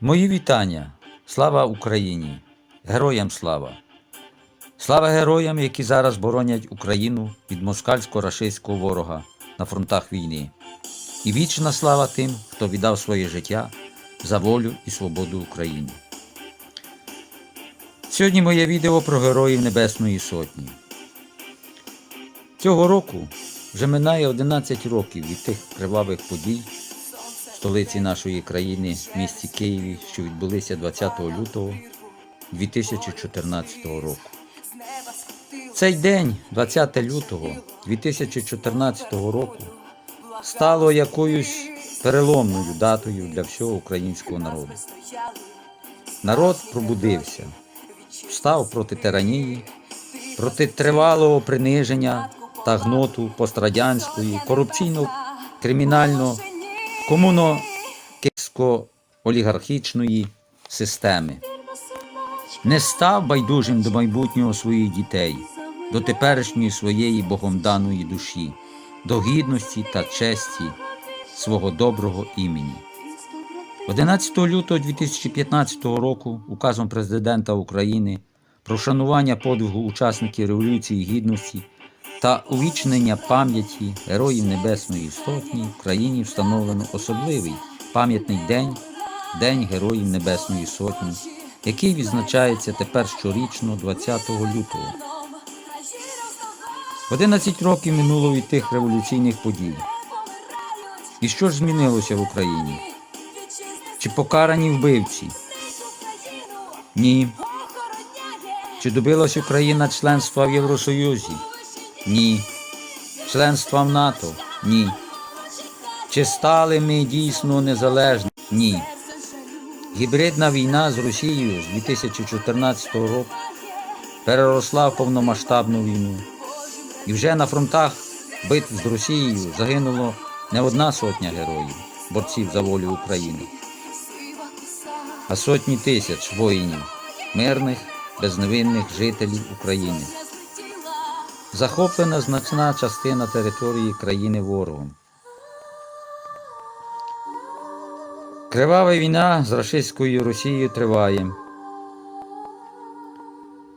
Мої вітання. Слава Україні! Героям слава! Слава героям, які зараз боронять Україну від москальсько-рашистського ворога на фронтах війни. І вічна слава тим, хто віддав своє життя за волю і свободу України. Сьогодні моє відео про героїв Небесної Сотні. Цього року вже минає 11 років від тих кривавих подій столиці нашої країни, в місті Києві, що відбулися 20 лютого 2014 року. Цей день, 20 лютого 2014 року, стало якоюсь переломною датою для всього українського народу. Народ пробудився, встав проти тиранії, проти тривалого приниження та гноту пострадянської, корупційно-кримінально, комуно-олігархічної системи. Не став байдужим до майбутнього своїх дітей, до теперішньої своєї богом даної душі, до гідності та честі свого доброго імені. 11 лютого 2015 року указом президента України про вшанування подвигу учасників Революції Гідності та увічнення пам'яті Героїв Небесної Сотні в країні встановлено особливий пам'ятний день День Героїв Небесної Сотні, який відзначається тепер щорічно 20 лютого. 11 років минуло від тих революційних подій. І що ж змінилося в Україні? Чи покарані вбивці? Ні. Чи добилась Україна членства в Євросоюзі? Ні. Членства в НАТО? Ні. Чи стали ми дійсно незалежні? Ні. Гібридна війна з Росією з 2014 року переросла в повномасштабну війну. І вже на фронтах битв з Росією загинуло не одна сотня героїв, борців за волю України, а сотні тисяч воїнів, мирних, безневинних жителів України. Захоплена значна частина території країни ворогом. Кривава війна з рашистською Росією триває.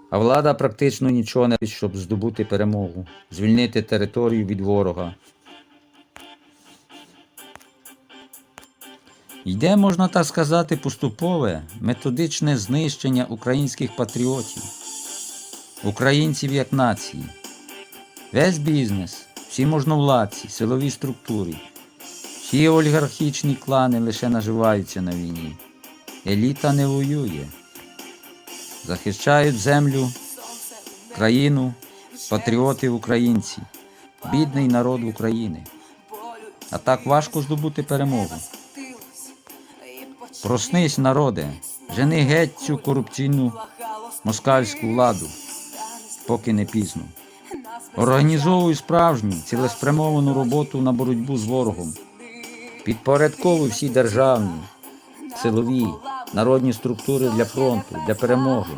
А влада практично нічого не робить, щоб здобути перемогу, звільнити територію від ворога. Йде, можна так сказати, поступове методичне знищення українських патріотів, українців як нації. Весь бізнес, всі можновладці, силові структури, всі олігархічні клани лише наживаються на війні. Еліта не воює. Захищають землю, країну, патріотів українці, бідний народ України. А так важко здобути перемогу. Проснись, народе, жени геть цю корупційну москальську владу, поки не пізно. Організовуй справжню, цілеспрямовану роботу на боротьбу з ворогом. Підпорядковуй всі державні, силові, народні структури для фронту, для перемоги.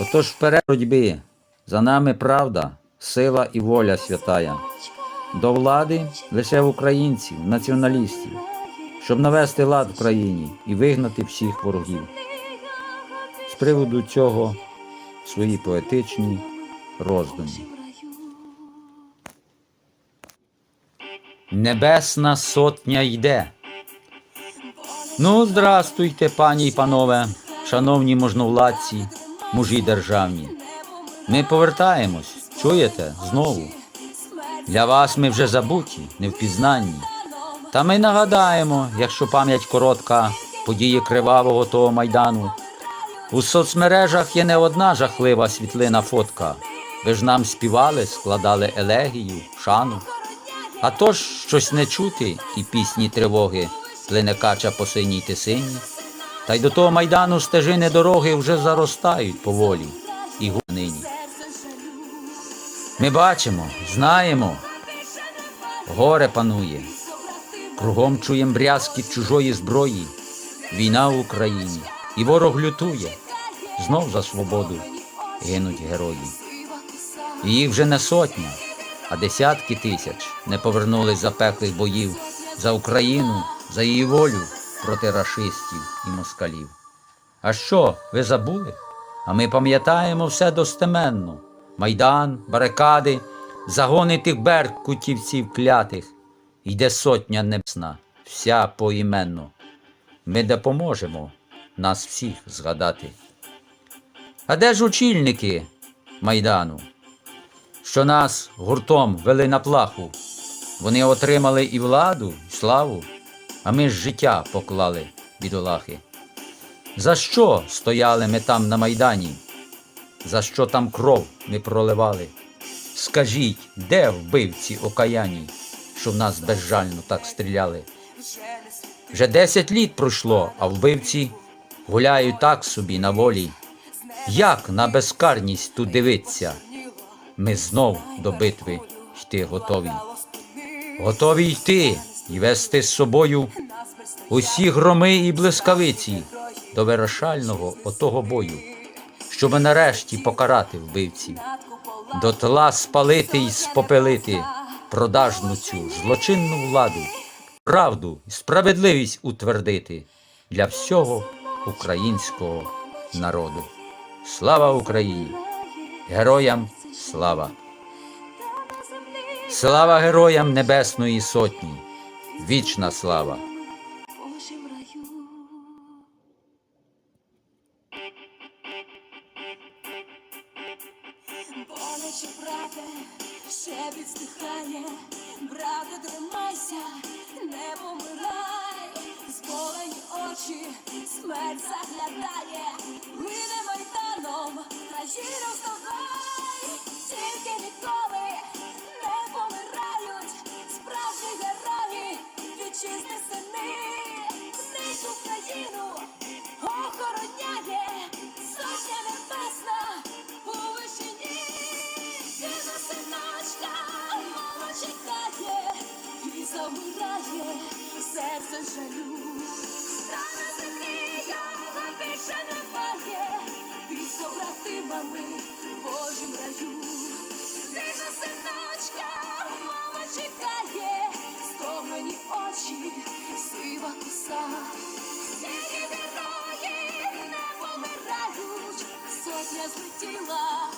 Отож вперед боротьби, за нами правда, сила і воля святая. До влади лише українців, націоналістів, щоб навести лад в країні і вигнати всіх ворогів. З приводу цього свої поетичні роздуми. Небесна сотня йде. Ну, здрастуйте, пані й панове, шановні можновладці, мужі державні. Ми повертаємось, чуєте, знову. Для вас ми вже забуті, невпізнанні. Та ми нагадаємо, якщо пам'ять коротка, події кривавого того майдану. У соцмережах є не одна жахлива світлина фотка. Ви ж нам співали, складали елегію, шану. А то ж щось не чути і пісні тривоги плине кача по синій тисині. Та й до того майдану стежини дороги вже заростають поволі і гунині. Ми бачимо, знаємо, горе панує, кругом чуєм брязкіт чужої зброї, війна в Україні, і ворог лютує, знов за свободу гинуть герої. Їх вже не сотня, а десятки тисяч не повернулись запеклих боїв за Україну, за її волю, проти рашистів і москалів. А що, ви забули? А ми пам'ятаємо все достеменно: майдан, барикади, загони тих беркутівців клятих. Йде сотня небесна, вся поіменно. Ми допоможемо нас всіх згадати. А де ж очільники майдану, що нас гуртом вели на плаху? Вони отримали і владу, і славу, а ми ж життя поклали бідолахи. За що стояли ми там на майдані? За що там кров ми проливали? Скажіть, де вбивці окаяні, що в нас безжально так стріляли? Вже десять літ пройшло, а вбивці гуляють так собі на волі. Як на безкарність тут дивиться? Ми знов до битви йти готові. Готові йти і вести з собою усі громи і блискавиці до вирішального отого бою, щоб нарешті покарати вбивців, дотла спалити і спопелити продажну цю злочинну владу, правду і справедливість утвердити для всього українського народу. Слава Україні! Героям слава! Слава героям Небесної Сотні! Вічна слава! Боляче, брате, ще відстихає, брате, тримайся, не помирай, зболені очі, смерть заглядає, Лине майданом, країну вставай, і серце жалю. Та на землі його більше немає, під побратимами в Божім раю. Діна синочка, мама чекає, стомлені очі, сива коса. Ці герої не помирають, сотня злетіла